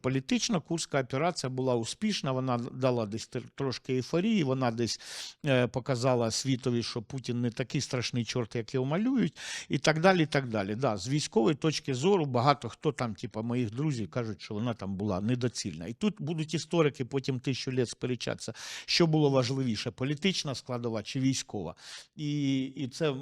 Політична курська операція була успішна, вона дала десь трошки ейфорії, вона десь е, показала світові, що Путін не такий страшний чорт, як його малюють, і так далі. і так далі. Да, з військової точки зору багато хто там, типу, моїх друзів, кажуть, що вона там була недоцільна. І тут будуть історики потім тисячу літ сперечатися, що було важливіше: політична складова чи військова. І, і це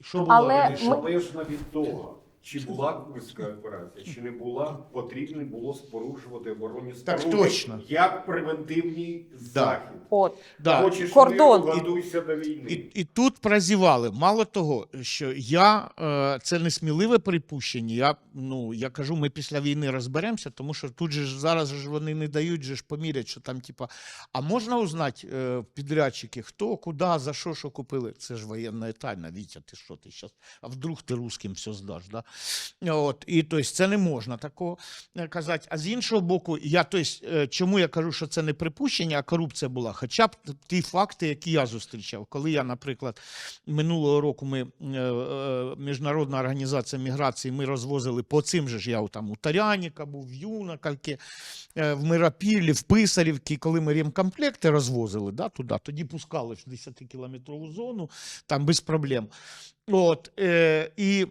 що було Але раніше? ми- від того, чи була курська операція, чи не була, потрібно було спорушувати оборонні Так точно. як превентивний захід. От Да. Хочеш Кордон. миру, готуйся до війни. І, і тут прозівали. Мало того, що я е, це не сміливе припущення. Я ну я кажу, ми після війни розберемося, тому що тут же ж зараз ж вони не дають же ж поміряти, що там, типа, а можна узнати е, підрядчики, хто, куди, за що, що купили? Це ж воєнна тайна. Вітя, ти що ти зараз? А вдруг ти русським все здаш? Да? От, і тобто, це не можна такого е, казати. А з іншого боку, я тобто, чому я кажу, що це не припущення, а корупція була. Хоча б ті факти, які я зустрічав. Коли я, наприклад, минулого року ми е, міжнародна організація міграції, ми розвозили по цим же ж я там у Таряніка був, в Юнакальки, в Миропіллі, в Писарівці, коли ми ремкомплекти розвозили да, туди, тоді пускали в 10-кілометрову зону, там без проблем. От, е, і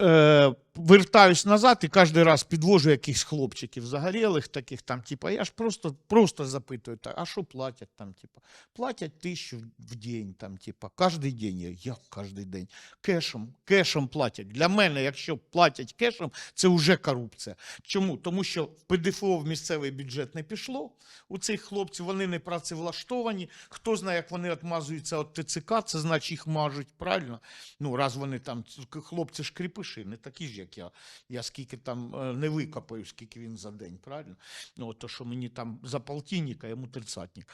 е, вертаюсь назад і кожен раз підвожу якихось хлопчиків загорілих таких там, типа, я ж просто, просто запитую, а що платять там, типа, платять тисячу в день, там, типа, кожен день. Як кожен день? Кешем, кешем платять. Для мене, якщо платять кешем, це вже корупція. Чому? Тому що ПДФО в місцевий бюджет не пішло. У цих хлопців вони не працевлаштовані. Хто знає, як вони відмазуються від ТЦК, це значить їх мажуть, правильно? Ну, раз вони там, хлопці кріпиші, не такі ж, як я. Я скільки там е, не викопаю, скільки він за день, правильно? Ну, от то, що мені там за полтинника, йому тридцатник.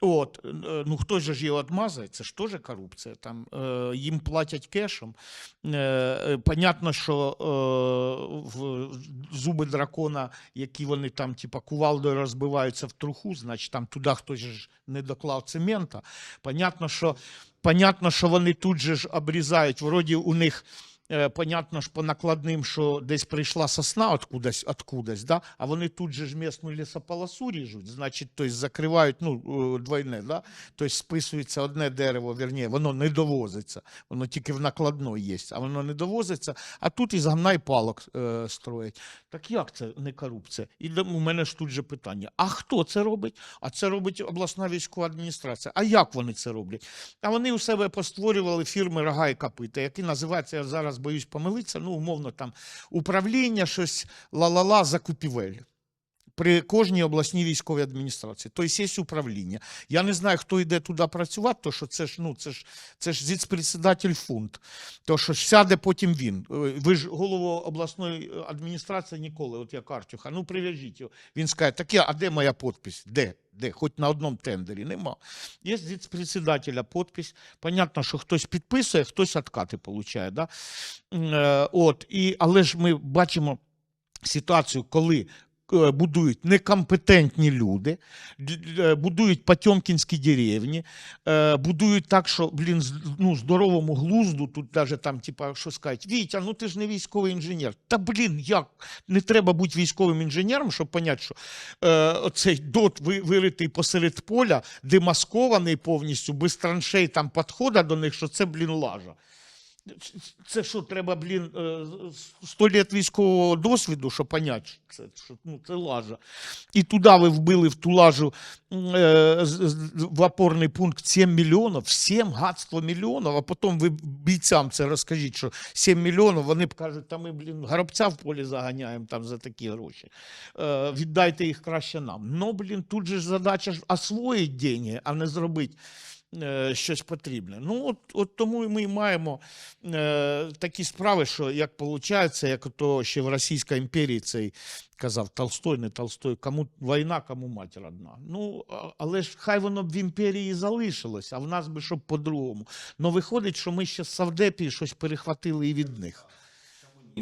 От, е, ну хто же ж його відмазує, це ж теж корупція. Там е, їм платять кешем. Е, е, понятно, що е, в зуби дракона, які вони там, типа, кувалдою розбиваються в труху, значить там туди хтось ж не доклав цемента. Понятно, що, понятно, що вони тут же ж обрізають, вроді у них. Е, Понятно ж по накладним, що десь прийшла сосна откудась, откудась, да? а вони тут же ж місну лісополосу ріжуть, значить, тобто закривають ну, е, двойне, да? тобто списується одне дерево, вірні, воно не довозиться, воно тільки в накладной є, а воно не довозиться, а тут і палок е, строять. Так як це не корупція? І у мене ж тут же питання: а хто це робить? А це робить обласна військова адміністрація. А як вони це роблять? А вони у себе постворювали фірми рога і копита, які називаються, я зараз боюсь помилитися, ну, умовно, там управління, щось ла-ла-ла закупівель. При кожній обласній військовій адміністрації. Тобто є управління. Я не знаю, хто йде туди працювати, то що це ж, ну, це ж, це ж зіцпредседатель фунт. То що ж сяде потім він. Е, Ви ж голову обласної е, адміністрації ніколи, от як Артюха, ну прив'яжіть його. Він скаже, так я, а де моя підпись? Де? Де? Хоч на одному тендері нема. Є з председателя підпись. Понятно, що хтось підписує, хтось откати получає. Да? Е, От, і, але ж ми бачимо ситуацію, коли будують некомпетентні люди, е, будують потьомкінські деревні, е, будують так, що, блін, ну, здоровому глузду, тут даже там, типа, що сказати, Вітя, ну ти ж не військовий інженер. Та, блін, як? Не треба бути військовим інженером, щоб поняти, що е, оцей дот виритий посеред поля, демаскований повністю, без траншей там підхода до них, що це, блін, лажа. Це що, треба, блін, е, сто літ військового досвіду, щоб поняти, що це, що, ну, це лажа. І туди ви вбили в ту лажу е, в опорний пункт 7 мільйонів, 7 гадство мільйонів, а потім ви бійцям це розкажіть, що 7 мільйонів, вони б кажуть, та ми, блін, горобця в полі заганяємо там за такі гроші. Е, віддайте їх краще нам. Ну, блін, тут же ж задача ж освоїти деньги, а не зробити щось потрібне. Ну, от, от тому ми маємо е, такі справи, що як виходить, як то ще в Російській імперії цей казав Толстой, не Толстой, кому війна, кому матір одна. Ну, але ж хай воно б в імперії залишилось, а в нас би щоб по-другому. Ну, виходить, що ми ще з Савдепії щось перехватили і від них.